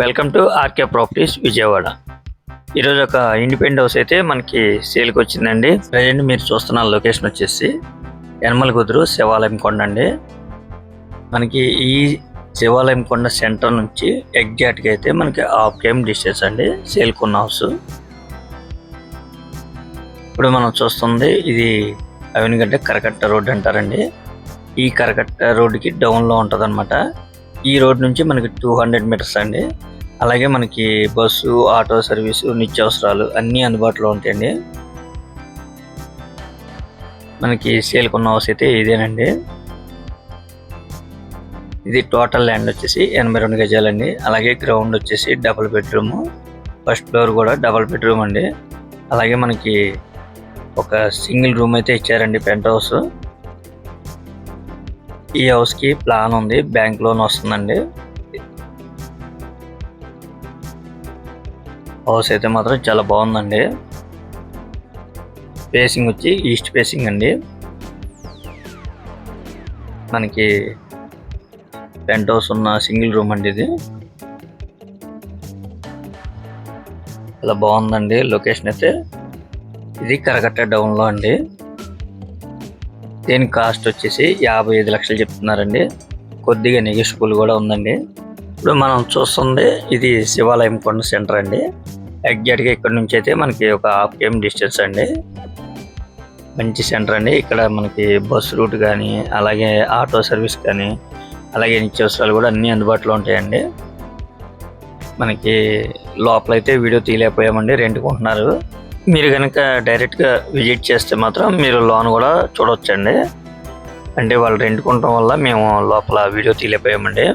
Welcome to RK properties Vijayawada. ఈరోజు ఒక independent house అయితే మనకి సేల్కి వచ్చిందండి. ప్రజెంట్ మీరు చూస్తున్న లొకేషన్ వచ్చేసి యనమల కుదురు శివాలయం కొండ అండి. మనకి ఈ శివాలయం కొండ సెంటర్ నుంచి ఎగ్జాక్ట్గా అయితే మనకి హాఫ్ కేమ్ డిస్టెన్స్ అండి సేల్కున్న హౌస్. ఇప్పుడు మనం చూస్తుంది ఇది అవినిగడ్డ కరకట్ట రోడ్ అంటారండి. ఈ కరకట్ట రోడ్డుకి డౌన్లో ఉంటుంది ఈ రోడ్ నుంచి మనకి టూ హండ్రెడ్ మీటర్స్ అండి. అలాగే మనకి బస్సు ఆటో సర్వీసు నిత్యావసరాలు అన్నీ అందుబాటులో ఉంటాయండి. మనకి సేల్కున్న హౌస్ అయితే ఇదేనండి. ఇది టోటల్ ల్యాండ్ వచ్చేసి ఎనభై రెండు గజాలండి. అలాగే గ్రౌండ్ వచ్చేసి డబుల్ బెడ్రూమ్. ఫస్ట్ ఫ్లోర్ కూడా డబుల్ బెడ్రూమ్ అండి. అలాగే మనకి ఒక సింగిల్ రూమ్ అయితే ఇచ్చారండి పెంట్ హౌస్. ఈ హౌస్కి ప్లాన్ ఉంది. బ్యాంక్ లోన్ వస్తుందండి. హౌస్ అయితే మాత్రం చాలా బాగుందండి. ఫేసింగ్ వచ్చి ఈస్ట్ ఫేసింగ్ అండి. మనకి పెంట్ హౌస్ ఉన్న సింగిల్ రూమ్ అండి ఇది. చాలా బాగుందండి లొకేషన్ అయితే. ఇది కరకట్ట డౌన్లో అండి. దీని కాస్ట్ వచ్చేసి యాభై ఐదు లక్షలు చెప్తున్నారండి. కొద్దిగా నెగిషిబుల్ కూడా ఉందండి. ఇప్పుడు మనం చూస్తుంది ఇది శివాలయం కొండ సెంటర్ అండి. ఎగ్జాక్ట్గా ఇక్కడ నుంచి అయితే మనకి ఒక హాఫ్ కేఎం డిస్టెన్స్ అండి. మంచి సెంటర్ అండి. ఇక్కడ మనకి బస్ రూట్ కానీ అలాగే ఆటో సర్వీస్ కానీ అలాగే నిత్యావసరాలు కూడా అన్నీ అందుబాటులో ఉంటాయండి. మనకి లోపలైతే వీడియో తీయలేకపోయామండి రెంట్కుంటున్నారు. మీరు కనుక డైరెక్ట్గా విజిట్ చేస్తే మాత్రం మీరు లోన్ కూడా చూడవచ్చండి అంటే వాళ్ళు రెంట్ కొనడం వల్ల మేము లోపల వీడియో తీయలేకపోయామండి.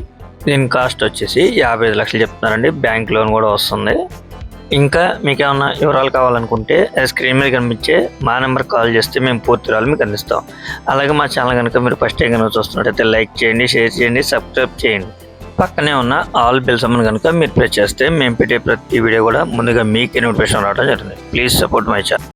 దీని కాస్ట్ వచ్చేసి యాభై ఐదు లక్షలు చెప్తున్నారండి. బ్యాంక్ లోన్ కూడా వస్తుంది. ఇంకా మీకు ఏమైనా వివరాలు కావాలనుకుంటే స్క్రీన్ మీద కనిపించే మా నెంబర్ కాల్ చేస్తే మేము పూర్తి వివరాలు మీకు అందిస్తాం. అలాగే మా ఛానల్ కనుక మీరు ఫస్ట్ టైం కనుక చూస్తున్నట్టయితే లైక్ చేయండి షేర్ చేయండి సబ్స్క్రైబ్ చేయండి. పక్కనే ఉన్న ఆల్ బిల్స్ అమ్మని కనుక మీరు ప్రెస్ చేస్తే మేము పెట్టే ప్రతి వీడియో కూడా ముందుగా మీకే నోటిఫికేషన్ రావడం జరుగుతుంది. Please support my channel.